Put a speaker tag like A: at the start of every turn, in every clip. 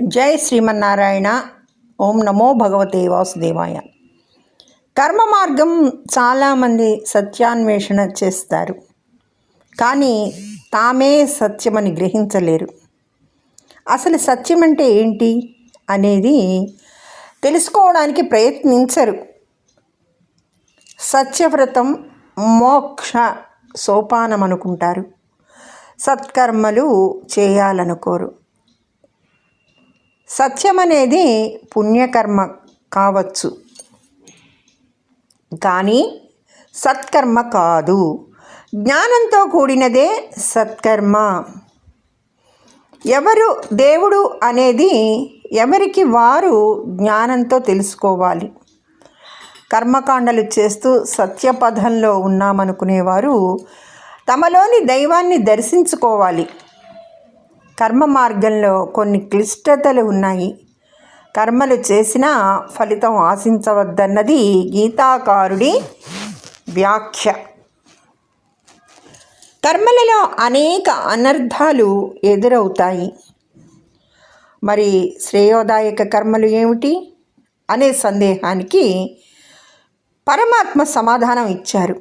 A: జై శ్రీమన్నారాయణ. ఓం నమో భగవతే వాసుదేవాయ. కర్మ మార్గం చాలామంది సత్యాన్వేషణ చేస్తారు. కానీ తామే సత్యమని గ్రహించలేరు. అసలు సత్యం అంటే ఏంటి అనేది తెలుసుకోవడానికి ప్రయత్నించరు. సత్యవ్రతం మోక్ష సోపానం అనుకుంటారు సత్కర్మలు చేయాలనుకోరు. సత్యం అనేది పుణ్యకర్మ కావచ్చు. కానీ సత్కర్మ కాదు. జ్ఞానంతో కూడినదే సత్కర్మ. ఎవరు దేవుడు అనేది ఎవరికి వారు జ్ఞానంతో తెలుసుకోవాలి. కర్మకాండలు చేస్తూ సత్యపథంలో ఉన్నామనుకునేవారు తమలోని దైవాన్ని దర్శించుకోవాలి. కర్మ మార్గంలో కొన్ని క్లిష్టతలు ఉన్నాయి. కర్మలు చేసినా ఫలితం ఆశించవద్దన్నది గీతాకారుడి వ్యాఖ్య. కర్మలలో అనేక అనర్థాలు ఎదురవుతాయి. మరి శ్రేయోదాయక కర్మలు ఏమిటి? అనే సందేహానికి పరమాత్మ సమాధానం ఇచ్చారు.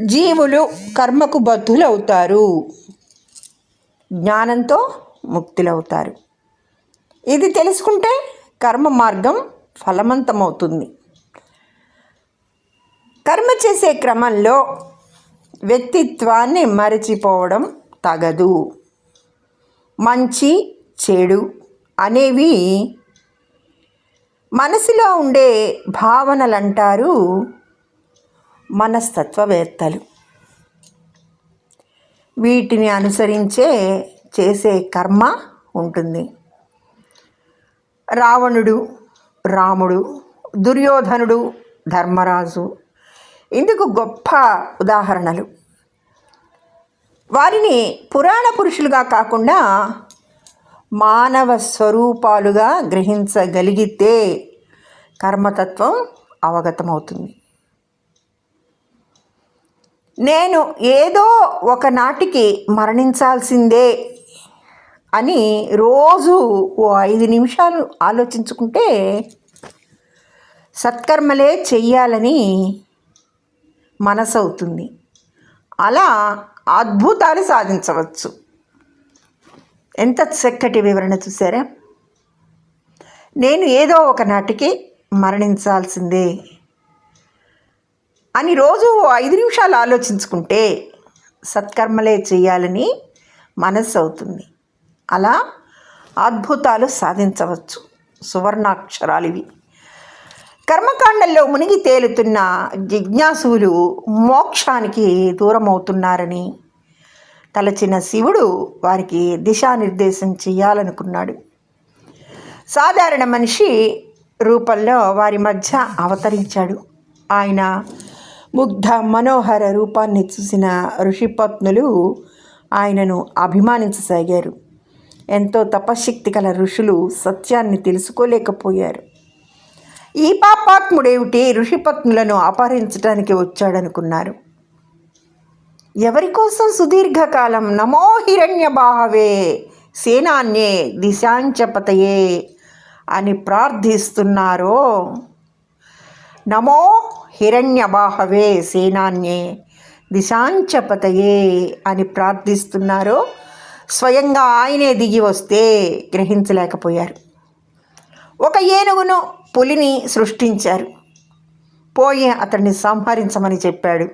A: జీవులు కర్మకు బద్ధులవుతారు. జ్ఞానంతో ముక్తులవుతారు. ఇది తెలుసుకుంటే కర్మ మార్గం ఫలవంతమవుతుంది. కర్మ చేసే క్రమంలో వ్యక్తిత్వాన్ని మరచిపోవడం తగదు. మంచి చెడు అనేవి మనసులో ఉండే భావనలు అంటారు మనస్తత్వవేత్తలు. వీటిని అనుసరించే చేసే కర్మ ఉంటుంది. రావణుడు రాముడు దుర్యోధనుడు ధర్మరాజు ఇందుకు గొప్ప ఉదాహరణలు. వారిని పురాణ పురుషులుగా కాకుండా మానవ స్వరూపాలుగా గ్రహించగలిగితే కర్మతత్వం అవగతమవుతుంది. నేను ఏదో ఒకనాటికి మరణించాల్సిందే అని రోజు ఓ ఐదు నిమిషాలు ఆలోచించుకుంటే సత్కర్మలే చెయ్యాలని మనసవుతుంది. అలా అద్భుతాలు సాధించవచ్చు. ఎంత చక్కటి వివరణ చూసారా? నేను ఏదో ఒకనాటికి మరణించాల్సిందే. అని రోజు ఐదు నిమిషాలు ఆలోచించుకుంటే సత్కర్మలే చేయాలని మనస్సు అవుతుంది. అలా అద్భుతాలు సాధించవచ్చు. సువర్ణాక్షరాలు ఇవి. కర్మకాండంలో మునిగి తేలుతున్న జిజ్ఞాసువులు మోక్షానికి దూరమవుతున్నారని తలచిన శివుడు వారికి దిశానిర్దేశం చేయాలనుకున్నాడు. సాధారణ మనిషి రూపంలో వారి మధ్య అవతరించాడు. ఆయన ముగ్ధ మనోహర రూపాన్ని చూసిన ఋషిపత్నులు ఆయనను అభిమానించసాగారు. ఎంతో తపశక్తి గల ఋషులు సత్యాన్ని తెలుసుకోలేకపోయారు. ఈ పాపాత్ముడేమిటి? ఋషిపత్నులను అపహరించడానికి వచ్చాడనుకున్నారు. ఎవరి కోసం సుదీర్ఘకాలం నమో హిరణ్య బాహవే సేనాన్యే దిశాంచపతయే అని ప్రార్థిస్తున్నారో? నమో హిరణ్యబాహవే సేనాన్యే దిశాంచపతయే అని ప్రార్థిస్తున్నారో స్వయంగా ఆయనే దిగి వస్తే గ్రహించలేకపోయారు. ఒక ఏనుగును పులిని సృష్టించారు. పోయి అతన్ని సంహరించమని చెప్పాడు.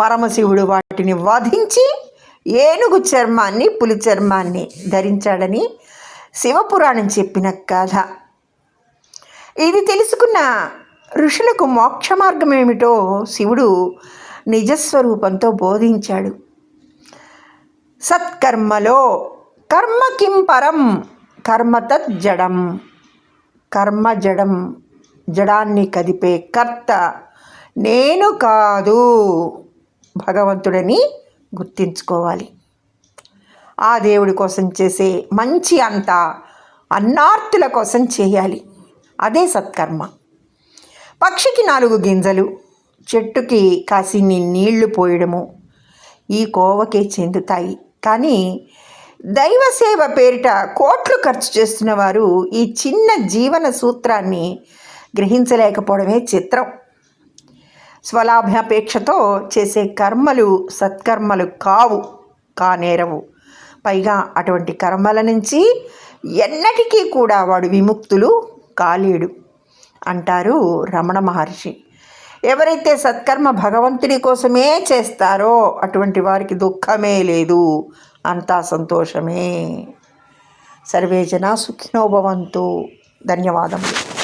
A: పరమశివుడు వాటిని వధించి ఏనుగు చర్మాన్ని పులి చర్మాన్ని ధరించాడని శివపురాణం చెప్పిన కథ. ఇది తెలుసుకున్న ఋషులకు మోక్ష మార్గం ఏమిటో శివుడు నిజస్వరూపంతో బోధించాడు. సత్కర్మలో కర్మ కిం పరం? కర్మ తత్ జడం. కర్మ జడం. జడాన్ని కదిపే కర్త నేను కాదు. భగవంతుడని గుర్తించుకోవాలి. ఆ దేవుడి కోసం చేసే మంచి అంత అన్నార్తుల కోసం చేయాలి. అదే సత్కర్మ. పక్షికి నాలుగు గింజలు చెట్టుకి కాసిన్ని నీళ్ళు పోయడము ఈ కోవకే చెందుతాయి. కానీ దైవ సేవ పేరిట కోట్లు ఖర్చు చేస్తున్న వారు ఈ చిన్న జీవన సూత్రాన్ని గ్రహించలేకపోవడమే చిత్రం. స్వలాభాపేక్షతో చేసే కర్మలు సత్కర్మలు కావు కానేరవు. పైగా అటువంటి కర్మల నుంచి ఎన్నటికీ కూడా వాడు విముక్తులు కాలేడు. అంటారు రమణ మహర్షి. ఎవరైతే సత్కర్మ భగవంతుడి కోసమే చేస్తారో అటువంటి వారికి దుఃఖమే లేదు. అంతా సంతోషమే. సర్వే జన ధన్యవాదములు.